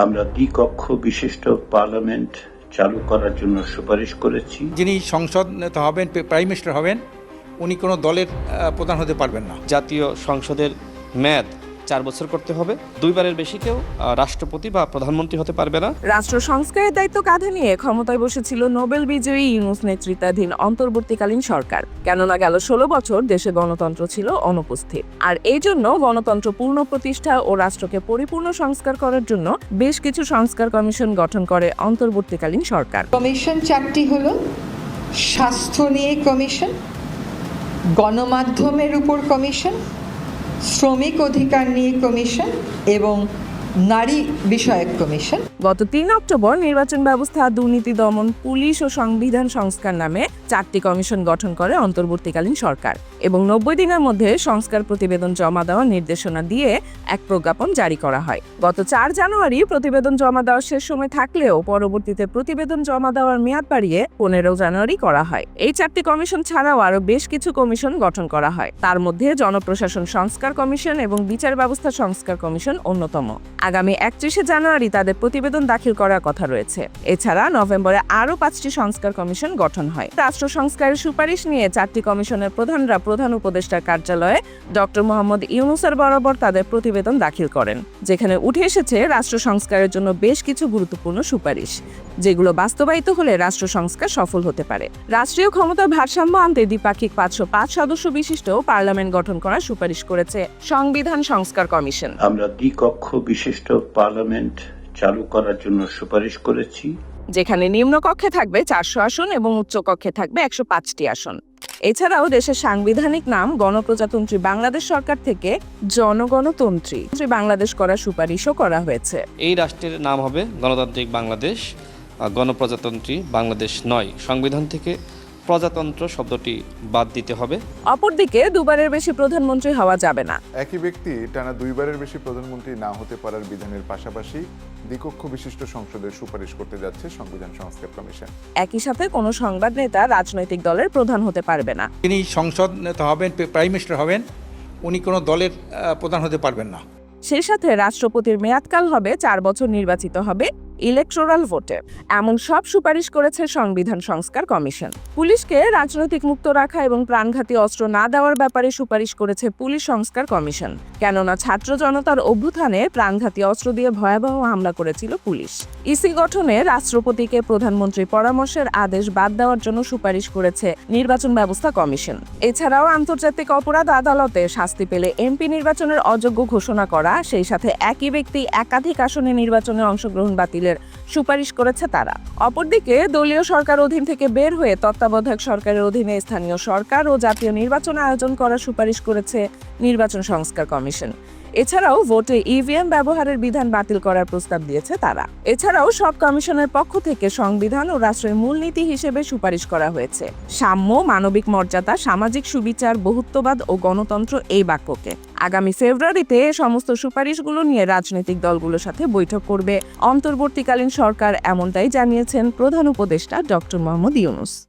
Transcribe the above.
আমরা দ্বিকক্ষ বিশিষ্ট পার্লামেন্ট চালু করার জন্য সুপারিশ করেছি। যিনি সংসদ নেতা হবেন প্রাইম মিনিস্টার হবেন উনি কোনো দলের প্রধান হতে পারবেন না। জাতীয় সংসদের মেয়াদ চার বছর করতে হবে। দুইবারের বেশি কেউ রাষ্ট্রপতি বা প্রধানমন্ত্রী হতে পারবে না। রাষ্ট্র সংস্কারের দায়িত্ব কাঁধে নিয়ে ক্ষমতায় বসেছিল নোবেল বিজয়ী ইউনুস নেতৃত্বাধীন অন্তর্বর্তীকালীন সরকার। কেননা গেল ষোলো বছর দেশে গণতন্ত্র ছিল অনুপস্থিত। আর এই জন্য গণতন্ত্র পূর্ণ প্রতিষ্ঠা ও রাষ্ট্রকে পরিপূর্ণ সংস্কার করার জন্য বেশ কিছু সংস্কার কমিশন গঠন করে অন্তর্বর্তীকালীন সরকার। কমিশন চারটি হল স্বাস্থ্য নিয়ে কমিশন গণমাধ্যমের উপর কমিশন শ্রমিক অধিকার নিয়ে কমিশন এবং নারী বিষয়ক কমিশন। গত তিন অক্টোবর নির্বাচন ব্যবস্থা, দুর্নীতি দমন, পুলিশ ও সংবিধান সংস্কার নামে চারটি কমিশন গঠন করে অন্তর্বর্তীকালীন সরকার। এবং নব্বই দিনের মধ্যে সংস্কার প্রতিবেদন জমা দেওয়ার নির্দেশনা দিয়ে এক প্রজ্ঞাপন জারি করা হয়। গত চার জানুয়ারি প্রতিবেদন জমা দেওয়ার শেষ সময় থাকলেও পরবর্তীতে প্রতিবেদন জমা দেওয়ার মেয়াদ বাড়িয়ে পনেরো জানুয়ারি করা হয়। এই চারটি কমিশন ছাড়াও আরও বেশ কিছু কমিশন গঠন করা হয়। তার মধ্যে জনপ্রশাসন সংস্কার কমিশন এবং বিচার ব্যবস্থা সংস্কার কমিশন অন্যতম। আগামী একত্রিশে জানুয়ারি তাদের প্রতিবেদন দাখিল করার কথা রয়েছে। এছাড়া নভেম্বরে আরও পাঁচটি সংস্কার কমিশন গঠন হয়। রাষ্ট্র সংস্কারের সুপারিশ নিয়ে চারটি কমিশনের প্রধানরা প্রধান উপদেষ্টার কার্যালয়ে ডক্টর মোহাম্মদ ইউনুসের বরাবর তাদের প্রতিবেদন দাখিল করেন যেখানে উঠে এসেছে রাষ্ট্র সংস্কারের জন্য বেশ কিছু গুরুত্বপূর্ণ সুপারিশ যেগুলো বাস্তবায়িত হলে রাষ্ট্র সংস্কার সফল হতে পারে। রাষ্ট্রীয় ক্ষমতার ভারসাম্য আনতে দ্বিপাক্ষিক পাঁচশো পাঁচ সদস্য বিশিষ্ট পার্লামেন্ট গঠন করার সুপারিশ করেছে সংবিধান সংস্কার কমিশন। আমরা দ্বিকক্ষ বিশিষ্ট পার্লামেন্ট চালু করার জন্য সুপারিশ করেছি। যেখানে নিম্নকক্ষে থাকবে চারশো আসন এবং উচ্চকক্ষে থাকবে একশো পাঁচটি আসন। এছাড়াও দেশের সাংবিধানিক নাম গণপ্রজাতন্ত্রী বাংলাদেশ সরকার থেকে জনগণতন্ত্রী। বাংলাদেশ করার সুপারিশও করা হয়েছে। এই রাষ্ট্রের নাম হবে গণতান্ত্রিক বাংলাদেশ গণপ্রজাতন্ত্রী বাংলাদেশ নয়। সংবিধান থেকে প্রজাতন্ত্র শব্দটি বাদ দিতে হবে। অপরদিকে দুবারের বেশি প্রধানমন্ত্রী হওয়া যাবে না। একই ব্যক্তি টানা দুইবারের বেশি প্রধানমন্ত্রী না হতে পারার বিধানের পাশাপাশি দ্বিকক্ষ বিশিষ্ট সংসদের সুপারিশ করতে যাচ্ছে সংবিধান সংস্কার কমিশন। একই সাথে কোনো সংবাদ নেতা রাজনৈতিক দলের প্রধান হতে পারবে না। তিনি সংসদ নেতা হবেন প্রাইম মিনিস্টার হবেন উনি কোনো দলের প্রধান হতে পারবেন না। সেই সাথে রাষ্ট্রপতির মেয়াদকাল হবে চার বছর নির্বাচিত হবে। ইলেকটোরাল ভোটে। এমন সব সুপারিশ করেছে সংবিধান সংস্কার কমিশন। পুলিশকে রাজনৈতিক মুক্ত রাখা এবং প্রাণঘাতী অস্ত্র না দেওয়ার ব্যাপারে সুপারিশ করেছে পুলিশ সংস্কার কমিশন। কেননা ছাত্র জনতার অভ্যুত্থানে প্রাণঘাতী অস্ত্র দিয়ে ভয়াবহ হামলা করেছিল পুলিশ। ইসি গঠনে রাষ্ট্রপতিকে প্রধানমন্ত্রীর পরামর্শের আদেশ বাদ দেওয়ার জন্য সুপারিশ করেছে নির্বাচন ব্যবস্থা কমিশন। এছাড়াও আন্তর্জাতিক অপরাধ আদালতে শাস্তি পেলে এমপি নির্বাচনের অযোগ্য ঘোষণা করা, সেই সাথে একই ব্যক্তি একাধিক আসনে নির্বাচনে অংশগ্রহণ বাতিলের সুপারিশ করেছে তারা। অপরদিকে দলীয় সরকার অধীন থেকে বের হয়ে তত্ত্বাবধায়ক সরকারের অধীনে স্থানীয় সরকার ও জাতীয় নির্বাচন আয়োজন করার সুপারিশ করেছে নির্বাচন সংস্কার কমিশন। এছাড়াও ভোটে ইভিএম ব্যবহারের বিধান বাতিল করার প্রস্তাব দিয়েছে তারা। এছাড়াও সব কমিশনের পক্ষ থেকে সংবিধান ও রাষ্ট্রের মূলনীতি হিসেবে সুপারিশ করা হয়েছে। সাম্য, মানবিক মর্যাদা, সামাজিক সুবিচার, বহুত্ববাদ ও গণতন্ত্র এই বাক্যকে। আগামী ফেব্রুয়ারিতে সমস্ত সুপারিশগুলো নিয়ে রাজনৈতিক দলগুলোর সাথে বৈঠক করবে। অন্তর্বর্তীকালীন সরকার এমনটাই জানিয়েছেন প্রধান উপদেষ্টা ডক্টর মোহাম্মদ ইউনুস।